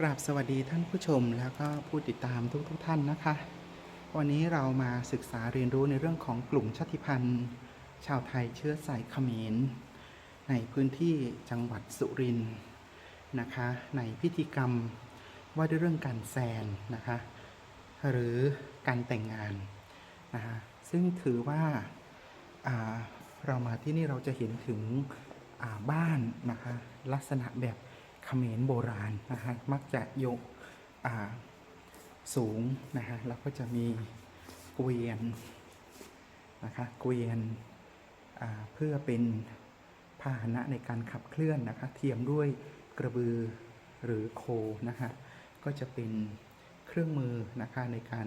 กราบสวัสดีท่านผู้ชมแล้วก็ผู้ติดตามทุกๆทท่านนะคะ วันนี้เรามาศึกษาเรียนรู้ในเรื่องของกลุ่มชาติพันธุ์ ชาวไทยเชื้อสายเขมร ในพื้นที่จังหวัดสุรินทร์นะคะ ในพิธีกรรมว่าด้วยเรื่องการแซนนะคะ หรือการแต่งงานนะคะซึ่งถือว่าาเรามาที่นี่เราจะเห็นถึงบ้านนะคะลักษณะแบบ เขมรโบราณนะคะมักจะยกอ่าสูงนะคะแล้วก็จะมีเกวียนนะคะเกวียนเพื่อเป็นพาหนะในการขับเคลื่อนนะคะเทียมด้วยกระบือหรือโคนะคะก็จะเป็นเครื่องมือนะคะในการ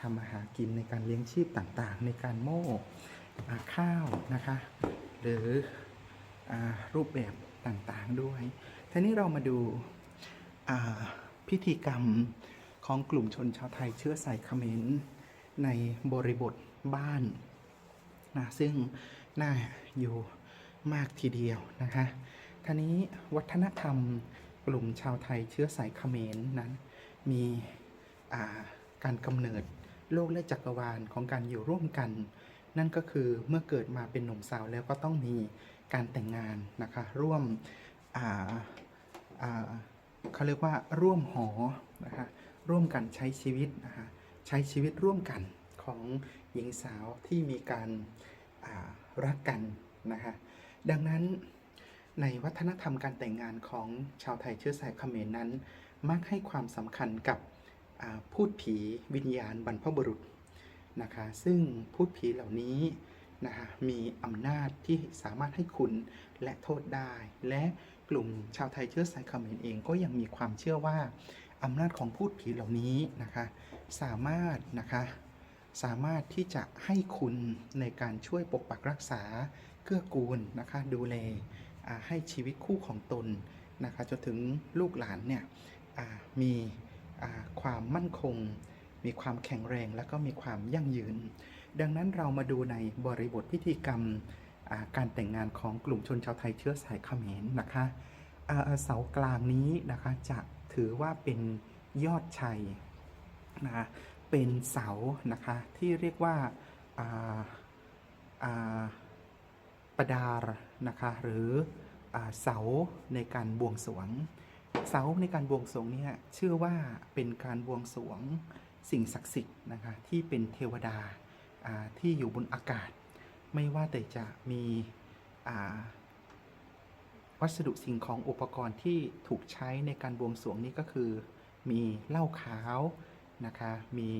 ทำอาหารกินในการเลี้ยงชีพต่างๆ ในการโม่ข้าวนะคะหรืออรูปแบบต่างๆด้วย ทีนี้เรามาดูาพิธีกรรมของกลุ่มชนชาวไทยเชื้อสายเขมรในบริบทบ้านนะซึ่งน่าอยู่มากทีเดียวนะคะทีนี้วัฒนธรรมกลุ่มชาวไทยเชื้อสายเขมรนั้น มีาการกำเนิดโลกและจักรวาลของการอยู่ร่วมกัน นั่นก็คือเมื่อเกิดมาเป็นหนุ่มสาวแล้วก็ต้องมีการแต่งงานนะคะร่วมา เขาเรียกว่าร่วมหอนะคะร่วมกันใช้ชีวิตนะคะใช้ชีวิตร่วมกันของหญิงสาวที่มีการรักกันนะคะดังนั้นในวัฒนธรรมการแต่งงานของชาวไทยเชื้อสายเขมรนั้น มักให้ความสำคัญกับพูดผีวิญญาณบรรพบุรุษนะคะซึ่งพูดผีเหล่านี้ นะคะมีอำนาจที่สามารถให้คุณและโทษได้ และกลุ่มชาวไทยเชื้อสายเขมรเองก็ยังมีความเชื่อว่าอำนาจของพูดผีเหล่านี้นะคะสามารถนะคะสามารถที่จะให้คุณในการช่วยปกปักรักษาเกื้อกูลนะคะดูแลให้ชีวิตคู่ของตนนะคะจนถึงลูกหลานเนี่ยมีความมั่นคง มีความแข็งแรง และก็มีความยั่งยืน ดังนั้นเรามาดูในบริบทพิธีกรรมการแต่งงานของกลุ่มชนชาวไทยเชื้อสายเขมรนะคะเสากลางนี้นะคะจะถือว่าเป็นยอดชัยนะเป็นเสานะคะที่เรียกว่าาาประดารนะคะหรืออเสาในการบวงสรวง เสาในการบวงสรวงเนี่ยเชื่อว่าเป็นการบวงสรวงสิ่งศักดิ์สิทธิ์นะคะที่เป็นเทวดา ที่อยู่บนอากาศ ไม่ว่าแต่จะมีวัสดุสิ่งของอุปกรณ์ที่ถูกใช้ในการบวงสรวงนี่ก็คือ มีเหล้าขาวนะคะ มี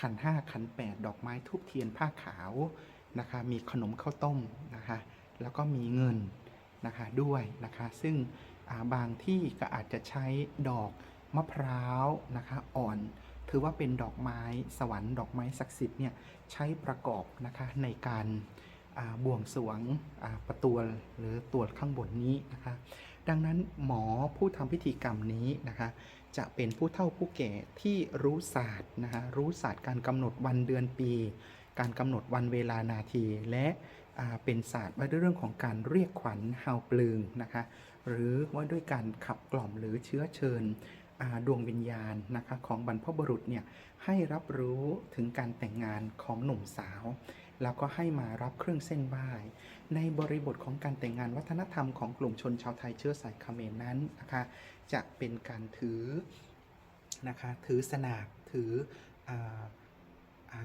ขันห้าขันแปดดอกไม้ทูบเทียนผ้าขาวนะคะ มีขนมข้าวต้มนะคะ แล้วก็มีเงินนะคะด้วยนะคะ ซึ่งาบางที่ก็อาจจะใช้ดอกมะพร้าวนะคะอ่อน ถือว่าเป็นดอกไม้สวรรค์ดอกไม้ศักดิ์สิทธิ์เนี่ยใช้ประกอบนะคะในการอ่าบวงสวงประตวลหรือตรวจข้างบนนี้นะคะ ดังนั้นหมอผู้ทำพิธีกรรมนี้นะคะ จะเป็นผู้เฒ่าผู้แก่ที่รู้ศาสตร์นะคะรู้ศาสตร์การกำหนดวันเดือนปี การกำหนดวันเวลานาที และเป็นศาสตร์ว่าด้วยเรื่องของการเรียกขวัญเฮาปลืงนะคะ หรือว่าด้วยการขับกล่อมหรือเชื้อเชิญ ดวงวิญญาณนะคะของบรรพบุรุษเนี่ยให้รับรู้ถึงการแต่งงานของหนุ่มสาว แล้วก็ให้มารับเครื่องเส้นไหว้ในบริบทของการแต่งงานวัฒนธรรมของกลุ่มชนชาวไทยเชื้อสายเขมรนั้นนะคะจะเป็นการถือนะคะถือสนากถืออ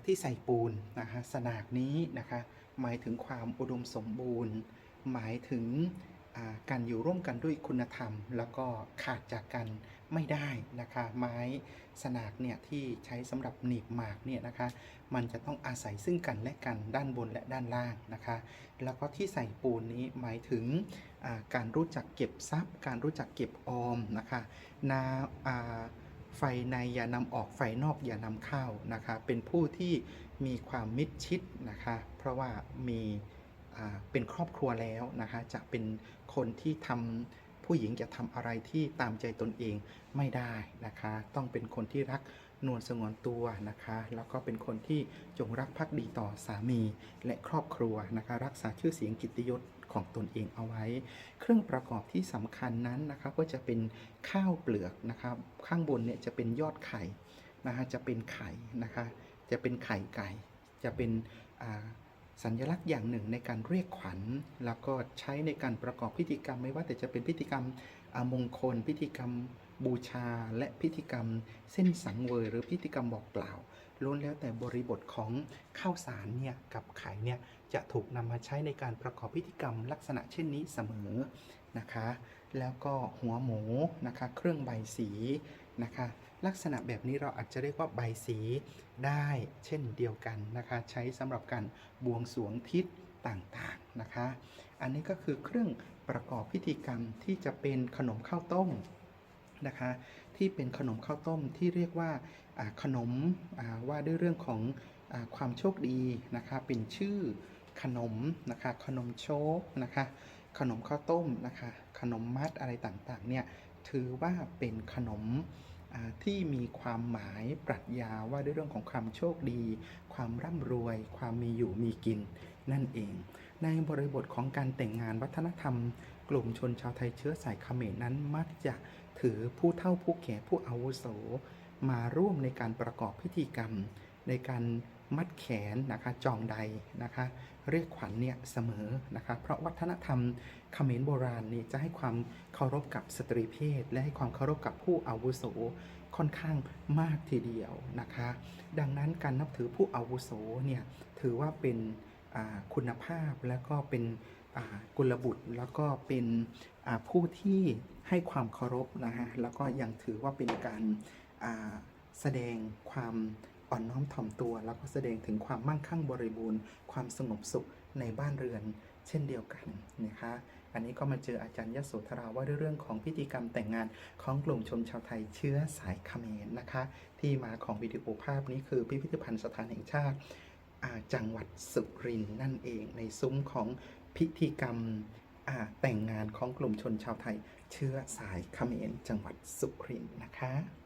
ที่ใส่ปูนนะคะสนากนี้นะคะหมายถึงความอุดมสมบูรณ์ หมายถึง การอยู่ร่วมกันด้วยคุณธรรม แล้วก็ขาดจากกันไม่ได้นะคะ ไม้สนากเนี่ยที่ใช้สำหรับหนีบหมากเนี่ยนะคะ มันจะต้องอาศัยซึ่งกันและกันด้านบนและด้านล่างนะคะ แล้วก็ที่ใส่ปูนนี้หมายถึงการรู้จักเก็บทรัพย์ การรู้จักเก็บออมนะคะนาอ่าไฟในอย่านำออกไฟนอกอย่านำเข้านะคะ เป็นผู้ที่มีความมิดชิดนะคะ เพราะว่ามี เป็นครอบครัวแล้วนะคะจะเป็นคนที่ทำผู้หญิงจะทำอะไรที่ตามใจตนเองไม่ได้นะคะ ต้องเป็นคนที่รักนวลสงวนตัวนะคะ แล้วก็เป็นคนที่จงรักภักดีต่อสามีและครอบครัวนะคะ รักษาชื่อเสียงกิตติยศของตนเองเอาไว้ เครื่องประกอบที่สำคัญนั้นนะคะก็จะเป็นข้าวเปลือกนะครับ ข้างบนเนี่ยจะเป็นยอดไข่นะฮะจะเป็นไข่นะคะ จะเป็นไข่ไก่ จะเป็นอ่า สัญลักษณ์อย่างหนึ่งในการเรียกขวัญ แล้วก็ใช้ในการประกอบพิธีกรรม ไม่ว่าแต่จะเป็นพิธีกรรมอมงคล พิธีกรรมบูชา และพิธีกรรมเส้นสังเวยหรือพิธีกรรมบอกกล่าวล้วนแล้วแต่บริบทของข้าวสารเนี่ยกับไข่เนี่ยจะถูกนำมาใช้ในการประกอบพิธีกรรมลักษณะเช่นนี้เสมอนะคะ แล้วก็หัวหมูนะคะ เครื่องใบสีนะคะ ลักษณะแบบนี้เราอาจจะเรียกว่าใบสีได้เช่นเดียวกันนะคะ ใช้สำหรับการบวงสรวงทิศต่างๆนะคะ อันนี้ก็คือเครื่องประกอบพิธีกรรมที่จะเป็นขนมข้าวต้มนะคะที่เป็นขนมข้าวต้มที่เรียกว่าขนมว่าด้วยเรื่องของอความโชคดีนะคะเป็นชื่อขนมนะคะขนมโชคนะคะ ขนมข้าวต้มนะคะ ขนมมัดอะไรต่างๆเนี่ยถือว่าเป็นขนมที่มีความหมายปรัชญาว่าด้วยเรื่องของความโชคดี ความร่ำรวย ความมีอยู่มีกินนั่นเอง ในบริบทของการแต่งงานวัฒนธรรม กลุ่มชนชาวไทยเชื้อสายเขมรนั้นมักจะถือผู้เฒ่าผู้แก่ผู้อาวุโส มาร่วมในการประกอบพิธีกรรม ในการ มัดแขนนะคะจองใดนะคะเรียกขวัญเนี่ยเสมอนะคะเพราะวัฒนธรรมเขมรโบราณนี่จะให้ความเคารพกับสตรีเพศ และให้ความเคารพกับผู้อาวุโสค่อนข้างมากทีเดียวนะคะ ดังนั้นการนับถือผู้อาวุโสเนี่ยถือว่าเป็นคุณภาพและก็เป็นกุลบุตรแล้วก็เป็นผู้ที่ให้ความเคารพนะฮะแล้วก็ยังถือว่าเป็นการแสดงความ อ่อนน้อมถ่อมตัวแล้วก็แสดงถึงความมั่งคั่งบริบูรณ์ ความสงบสุขในบ้านเรือน เช่นเดียวกันนะคะอันนี้ก็มาเจออาจารย์ยโสธราว่าด้วยเรื่องของพิธีกรรมแต่งงานของกลุ่มชนชาวไทยเชื้อสายเขมรนะคะ ที่มาของวิดีโอภาพนี้คือพิพิธภัณฑ์สถานแห่งชาติจังหวัดสุรินทร์นั่นเองในซุ้มของพิธีกรรมแต่งงานของกลุ่มชนชาวไทย เชื้อสายเขมรจังหวัดสุรินทร์นะคะ